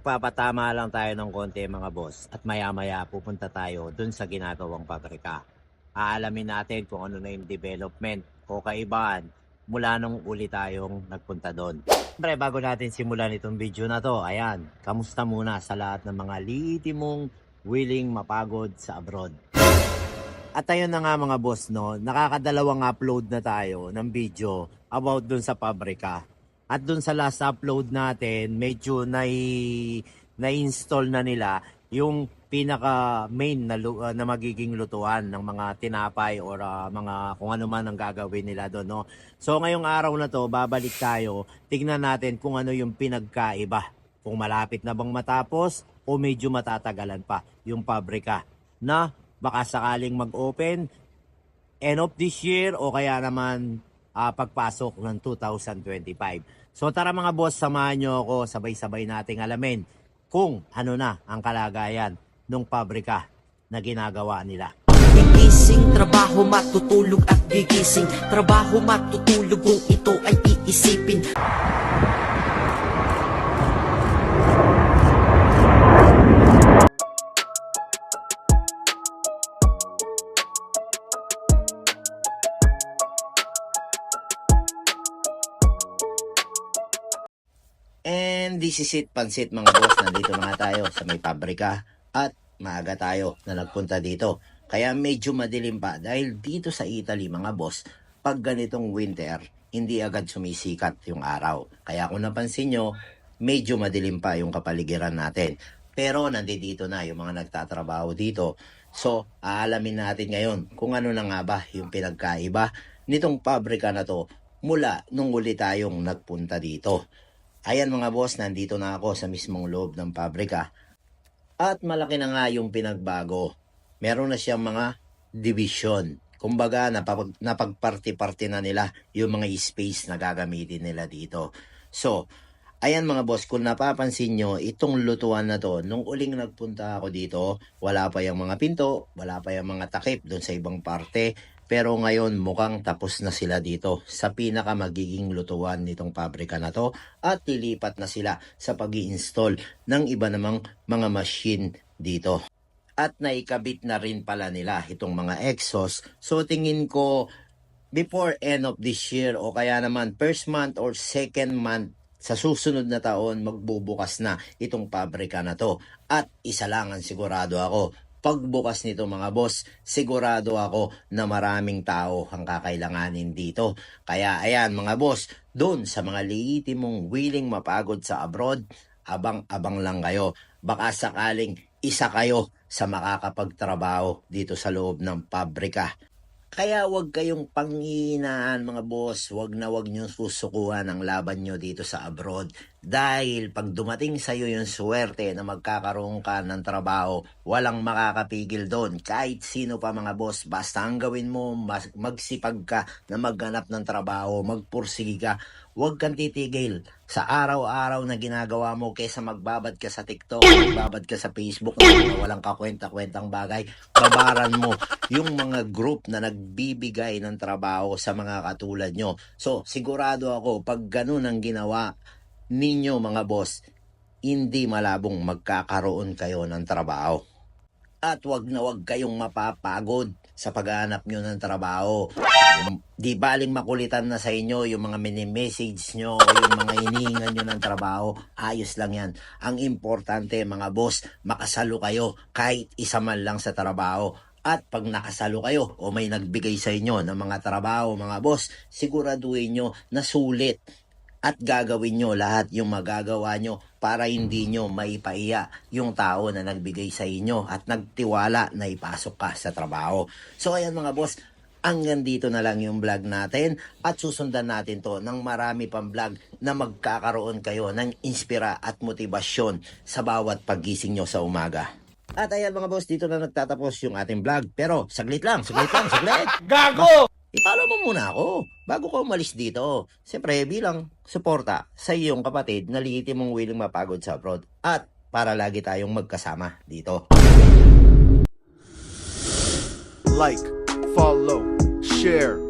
Magpapatama lang tayo ng konti mga boss at maya-maya pupunta tayo dun sa ginagawang pabrika. Aalamin natin kung ano na yung development o kaibahan mula nung uli tayong nagpunta doon. Siyempre, bago natin simulan itong video na to, ayan, kamusta muna sa lahat ng mga liitimong willing mapagod sa abroad. At ayun na nga mga boss, no, nakakadalawang upload na tayo ng video about dun sa pabrika. At dun sa last upload natin, medyo nai, na-install na nila yung pinaka main na, uh, na magiging lutuan ng mga tinapay or uh, mga kung ano man ang gagawin nila doon. No? So ngayong araw na to, babalik tayo, tignan natin kung ano yung pinagkaiba. Kung malapit na bang matapos o medyo matatagalan pa yung pabrika na baka sakaling mag-open end of this year o kaya naman ah, pagpasok ng 2025. So tara mga boss, samahan nyo ako, sabay-sabay nating alamin kung ano na ang kalagayan ng pabrika na ginagawa nila. Gigising, trabaho matutulog at gigising Trabaho matutulog kung ito ay iisipin And this is it, pansit mga boss. Nandito na nga tayo sa may pabrika at maaga tayo na nagpunta dito. Kaya medyo madilim pa dahil dito sa Italy mga boss, pag ganitong winter, hindi agad sumisikat yung araw. Kaya kung napansin nyo, medyo madilim pa yung kapaligiran natin. Pero nandito na yung mga nagtatrabaho dito. So, aalamin natin ngayon kung ano na nga ba yung pinagkaiba nitong pabrika na to mula nung uli tayong nagpunta dito. Ayan mga boss, nandito na ako sa mismong loob ng pabrika. At malaki na nga yung pinagbago. Meron na siyang mga division. Kumbaga, napag, napagparty-party na nila yung mga space na gagamitin nila dito. So, ayan mga boss, kung napapansin nyo, itong lutuan na to, nung uling nagpunta ako dito, wala pa yung mga pinto, wala pa yung mga takip doon sa ibang parte. Pero ngayon mukhang tapos na sila dito sa pinaka magiging lutuan nitong pabrika na to at tilipat na sila sa pag install ng iba namang mga machine dito. At naikabit na rin pala nila itong mga exhaust. So tingin ko before end of this year o kaya naman first month or second month sa susunod na taon magbubukas na itong pabrika na to. At isa lang ang sigurado ako, pagbukas nito mga boss, sigurado ako na maraming tao ang kakailanganin dito. Kaya ayan mga boss, doon sa mga liitimong willing mapagod sa abroad, abang-abang lang kayo. Baka sakaling isa kayo sa makakapagtrabaho dito sa loob ng pabrika. Kaya wag kayong panginaan mga boss, wag na wag nyo susukuhan ang laban nyo dito sa abroad. Dahil pag dumating sa iyo yung swerte na magkakaroon ka ng trabaho, walang makakapigil doon. Kahit sino pa mga boss, basta ang gawin mo, magsipag ka na maghanap ng trabaho, magpursigi ka. Huwag kang titigil sa araw-araw na ginagawa mo kaysa magbabad ka sa TikTok, magbabad ka sa Facebook na walang kakwenta-kwentang bagay. Babaran mo yung mga group na nagbibigay ng trabaho sa mga katulad nyo. So, sigurado ako, pag ganun ang ginawa ninyo mga boss, hindi malabong magkakaroon kayo ng trabaho. At wag na wag kayong mapapagod sa paghahanap nyo ng trabaho. Di baling makulitan na sa inyo yung mga mini-message nyo yung mga hinihingan nyo ng trabaho. Ayos lang yan. Ang importante mga boss, makasalo kayo kahit isa man lang sa trabaho. At pag nakasalo kayo o may nagbigay sa inyo ng mga trabaho mga boss, siguraduhin nyo na sulit at gagawin nyo lahat yung magagawa nyo para hindi nyo maipaiya yung tao na nagbigay sa inyo at nagtiwala na ipasok ka sa trabaho. So ayan mga boss, hanggang dito na lang yung vlog natin at susundan natin to ng marami pang vlog na magkakaroon kayo ng inspira at motibasyon sa bawat paggising nyo sa umaga. At ayan mga boss, dito na nagtatapos yung ating vlog. Pero saglit lang, saglit lang, saglit. Gago! I-follow mo muna ako bago ka umalis dito. Siyempre, bilang suporta sa iyong kapatid na liiti mong willing mapagod sa abroad at para lagi tayong magkasama dito. Like, follow, share,